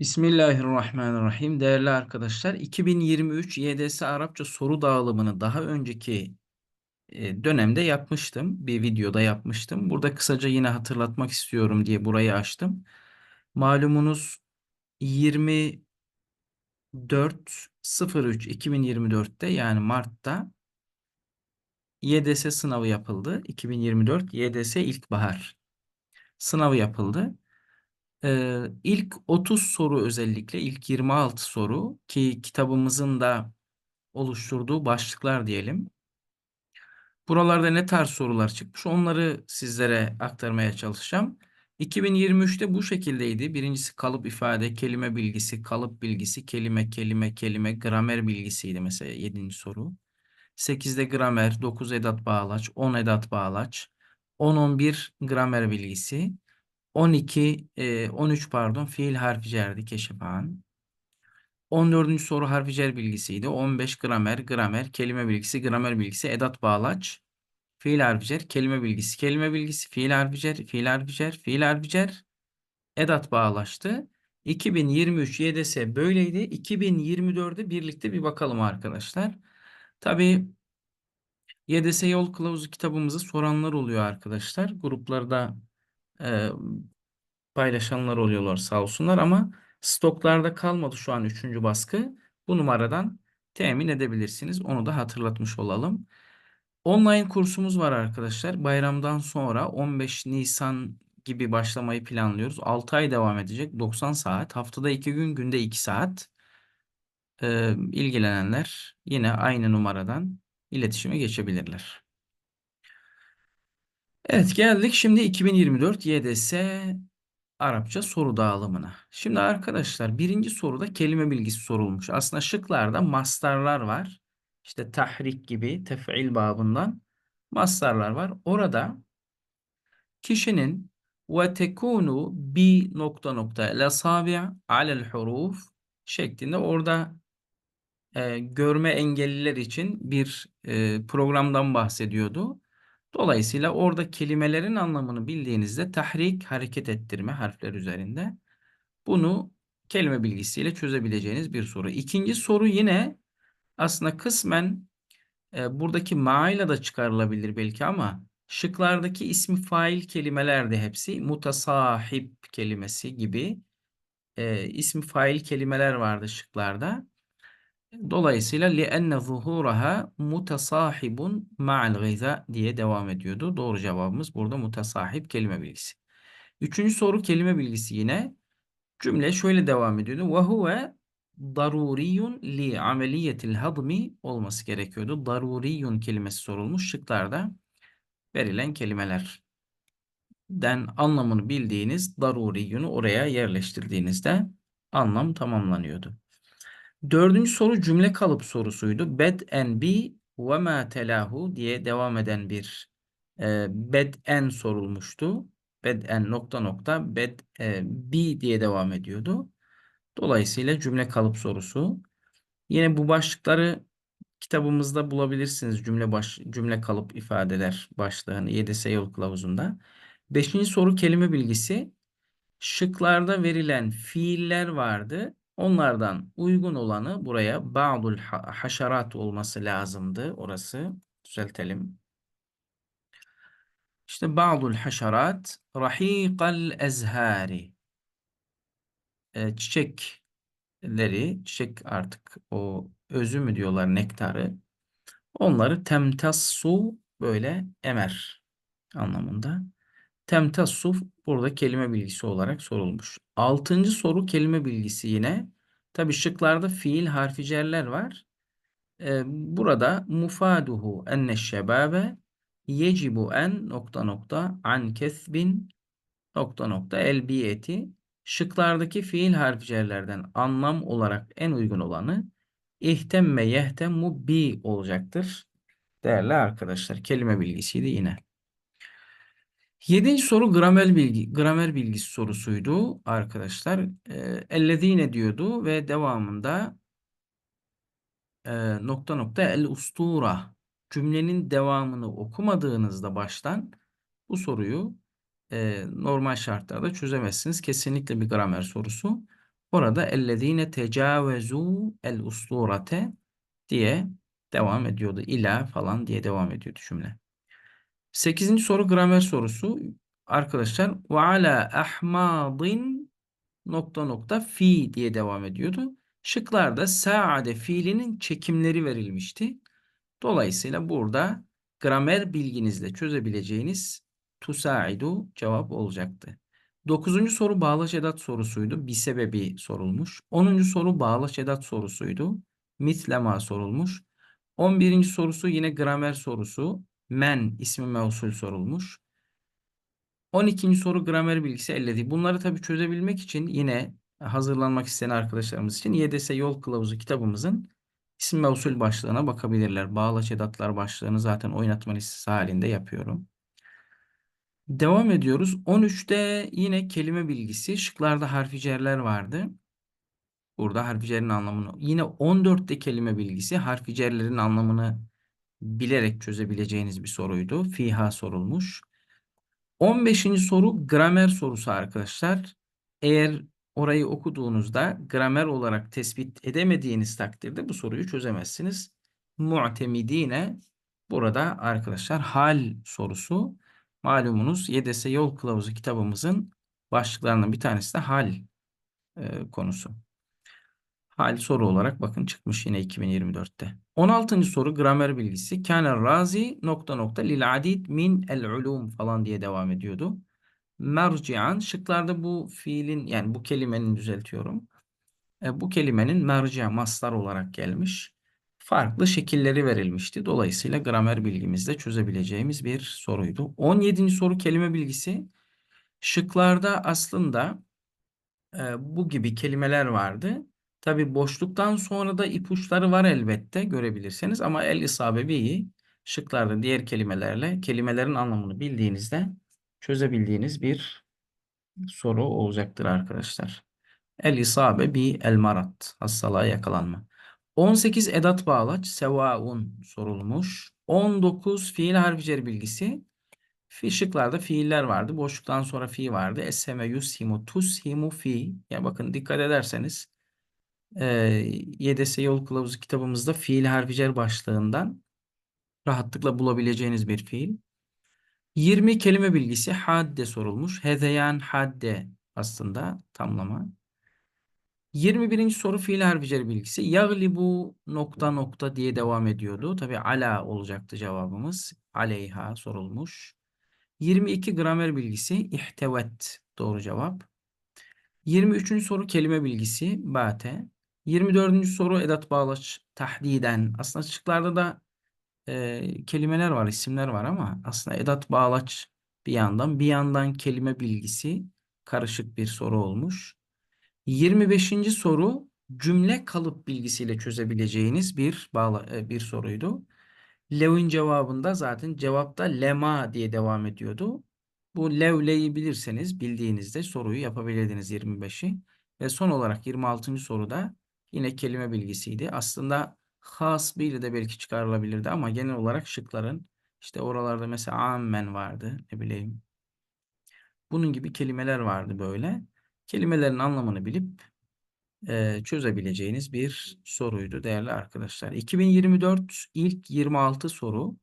Bismillahirrahmanirrahim. Değerli arkadaşlar, 2023 YDS Arapça soru dağılımını daha önceki e, dönemde yapmıştım. Bir videoda yapmıştım. Burada kısaca yine hatırlatmak istiyorum diye burayı açtım. Malumunuz 24.03.2024'te yani Mart'ta YDS sınavı yapıldı. 2024 YDS ilkbahar sınavı yapıldı. Ee, ilk 30 soru özellikle ilk 26 soru ki kitabımızın da oluşturduğu başlıklar diyelim. Buralarda ne tarz sorular çıkmış onları sizlere aktarmaya çalışacağım. 2023'te bu şekildeydi. Birincisi kalıp ifade, kelime bilgisi, kalıp bilgisi, kelime, kelime, kelime, gramer bilgisiydi mesela 7. soru. 8'de gramer, 9 edat bağlaç, 10 edat bağlaç, 10-11 gramer bilgisi, 12, e, 13 pardon fiil harfi cerdi keşifan. 14. soru harfi cer bilgisiydi. 15 gramer, gramer, kelime bilgisi, gramer bilgisi, edat bağlaç, fiil harfi cer, kelime bilgisi, kelime bilgisi, fiil harfi cer, fiil harfi cer, fiil harfi cer, edat bağlaştı. 2023 YDS böyleydi. 2024'e birlikte bir bakalım arkadaşlar. Tabii YDS yol kılavuzu kitabımızı soranlar oluyor arkadaşlar. Gruplarda e, paylaşanlar oluyorlar sağ olsunlar ama stoklarda kalmadı şu an 3. baskı. Bu numaradan temin edebilirsiniz. Onu da hatırlatmış olalım. Online kursumuz var arkadaşlar. Bayramdan sonra 15 Nisan gibi başlamayı planlıyoruz. 6 ay devam edecek. 90 saat. Haftada 2 gün, günde 2 saat. Ee, ilgilenenler yine aynı numaradan iletişime geçebilirler. Evet geldik şimdi 2024 YDS Arapça soru dağılımına. Şimdi arkadaşlar birinci soruda kelime bilgisi sorulmuş. Aslında şıklarda mastarlar var. İşte tahrik gibi tef'il babından mastarlar var. Orada kişinin ve tekunu bi nokta nokta la sabi' alel huruf şeklinde orada e, görme engelliler için bir e, programdan bahsediyordu. Dolayısıyla orada kelimelerin anlamını bildiğinizde tahrik hareket ettirme harfler üzerinde. Bunu kelime bilgisiyle çözebileceğiniz bir soru. İkinci soru yine aslında kısmen e, buradaki maayla da çıkarılabilir belki ama şıklardaki ismi fail kelimeler de hepsi mutasahip kelimesi gibi e, ismi fail kelimeler vardı şıklarda. Dolayısıyla لِأَنَّ ظُهُورَهَا مُتَصَاحِبٌ مَعَ الْغِذَا diye devam ediyordu. Doğru cevabımız burada mutasahip kelime bilgisi. Üçüncü soru kelime bilgisi yine. Cümle şöyle devam ediyordu. وَهُوَ daruriyun li ameliyetil hadmi olması gerekiyordu. Daruriyun kelimesi sorulmuş şıklarda verilen kelimelerden anlamını bildiğiniz daruriyunu oraya yerleştirdiğinizde anlam tamamlanıyordu. Dördüncü soru cümle kalıp sorusuydu. Bed en bi ve ma telahu diye devam eden bir e, bed en sorulmuştu. Bed en nokta nokta bed e, bi diye devam ediyordu. Dolayısıyla cümle kalıp sorusu. Yine bu başlıkları kitabımızda bulabilirsiniz. Cümle baş, cümle kalıp ifadeler başlığını YDS yol kılavuzunda. Beşinci soru kelime bilgisi. Şıklarda verilen fiiller vardı. Onlardan uygun olanı buraya ba'dul haşerat olması lazımdı. Orası düzeltelim. İşte ba'dul haşerat rahikal ezhari e, çiçekleri, çiçek artık o özü mü diyorlar nektarı. Onları temtassu böyle emer anlamında. Temtassuf burada kelime bilgisi olarak sorulmuş. Altıncı soru kelime bilgisi yine. Tabi şıklarda fiil harficerler var. Ee, burada mufaduhu enne şebabe yecibu en nokta nokta an kesbin nokta nokta elbiyeti şıklardaki fiil harficerlerden anlam olarak en uygun olanı ihtemme yehtemmu bi olacaktır. Değerli arkadaşlar kelime bilgisiydi yine. Yedinci soru gramer bilgi, gramer bilgisi sorusuydu arkadaşlar. E, ellezine diyordu ve devamında e, nokta nokta el ustura cümlenin devamını okumadığınızda baştan bu soruyu e, normal şartlarda çözemezsiniz. Kesinlikle bir gramer sorusu. Orada ellezine tecavezu el usturate diye devam ediyordu. İla falan diye devam ediyordu cümle. Sekizinci soru gramer sorusu. Arkadaşlar ve ala ahmadin nokta nokta fi diye devam ediyordu. Şıklarda saade fiilinin çekimleri verilmişti. Dolayısıyla burada gramer bilginizle çözebileceğiniz tusaidu cevap olacaktı. Dokuzuncu soru bağlaç edat sorusuydu. Bir sebebi sorulmuş. Onuncu soru bağlaç edat sorusuydu. Mitlema sorulmuş. On birinci sorusu yine gramer sorusu. Men ismi mevsul sorulmuş. 12. soru gramer bilgisi elledi. Bunları tabii çözebilmek için yine hazırlanmak isteyen arkadaşlarımız için YDS Yol Kılavuzu kitabımızın isim ve usul başlığına bakabilirler. Bağlaç edatlar başlığını zaten oynatma listesi halinde yapıyorum. Devam ediyoruz. 13'te yine kelime bilgisi. Şıklarda harficerler vardı. Burada harficerin anlamını. Yine 14'te kelime bilgisi. Harficerlerin anlamını bilerek çözebileceğiniz bir soruydu. Fiha sorulmuş. 15. soru gramer sorusu arkadaşlar. Eğer orayı okuduğunuzda gramer olarak tespit edemediğiniz takdirde bu soruyu çözemezsiniz. Mu'temidine burada arkadaşlar hal sorusu. Malumunuz YDS Yol Kılavuzu kitabımızın başlıklarından bir tanesi de hal e, konusu. Hal soru olarak bakın çıkmış yine 2024'te. 16. soru gramer bilgisi. Kâne razi nokta nokta lil adid min el ulum falan diye devam ediyordu. Merci'an şıklarda bu fiilin yani bu kelimenin düzeltiyorum. E, bu kelimenin merci mastar olarak gelmiş. Farklı şekilleri verilmişti. Dolayısıyla gramer bilgimizde çözebileceğimiz bir soruydu. 17. soru kelime bilgisi. Şıklarda aslında e, bu gibi kelimeler vardı. Tabi boşluktan sonra da ipuçları var elbette görebilirsiniz ama el isabebiyi şıklarda diğer kelimelerle kelimelerin anlamını bildiğinizde çözebildiğiniz bir soru olacaktır arkadaşlar. El isabe el marat hastalığa yakalanma. 18 edat bağlaç sevaun sorulmuş. 19 fiil harficer bilgisi. Fi şıklarda fiiller vardı. Boşluktan sonra fi vardı. Eseme yushimu tushimu fi. Ya bakın dikkat ederseniz e, YDS Yol Kılavuzu kitabımızda fiil harficer başlığından rahatlıkla bulabileceğiniz bir fiil. 20 kelime bilgisi hadde sorulmuş. Hezeyan hadde aslında tamlama. 21. soru fiil harficer bilgisi. Yaglibu nokta nokta diye devam ediyordu. Tabi ala olacaktı cevabımız. Aleyha sorulmuş. 22 gramer bilgisi. İhtevet doğru cevap. 23. soru kelime bilgisi. Bate. 24. soru edat bağlaç tahdiden. Aslında şıklarda da e, kelimeler var, isimler var ama aslında edat bağlaç bir yandan, bir yandan kelime bilgisi karışık bir soru olmuş. 25. soru cümle kalıp bilgisiyle çözebileceğiniz bir bağla, e, bir soruydu. Lev'in cevabında zaten cevapta lema diye devam ediyordu. Bu levleyi bilirseniz bildiğinizde soruyu yapabilirdiniz 25'i. Ve son olarak 26. soruda yine kelime bilgisiydi. Aslında has bir de belki çıkarılabilirdi ama genel olarak şıkların işte oralarda mesela ammen vardı ne bileyim. Bunun gibi kelimeler vardı böyle. Kelimelerin anlamını bilip e, çözebileceğiniz bir soruydu değerli arkadaşlar. 2024 ilk 26 soru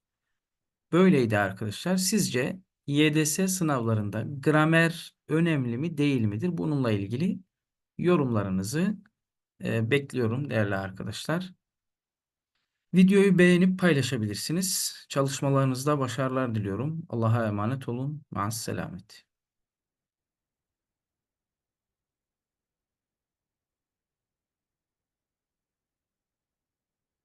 böyleydi arkadaşlar. Sizce YDS sınavlarında gramer önemli mi değil midir? Bununla ilgili yorumlarınızı bekliyorum değerli arkadaşlar. Videoyu beğenip paylaşabilirsiniz. Çalışmalarınızda başarılar diliyorum. Allah'a emanet olun. Maas selamet.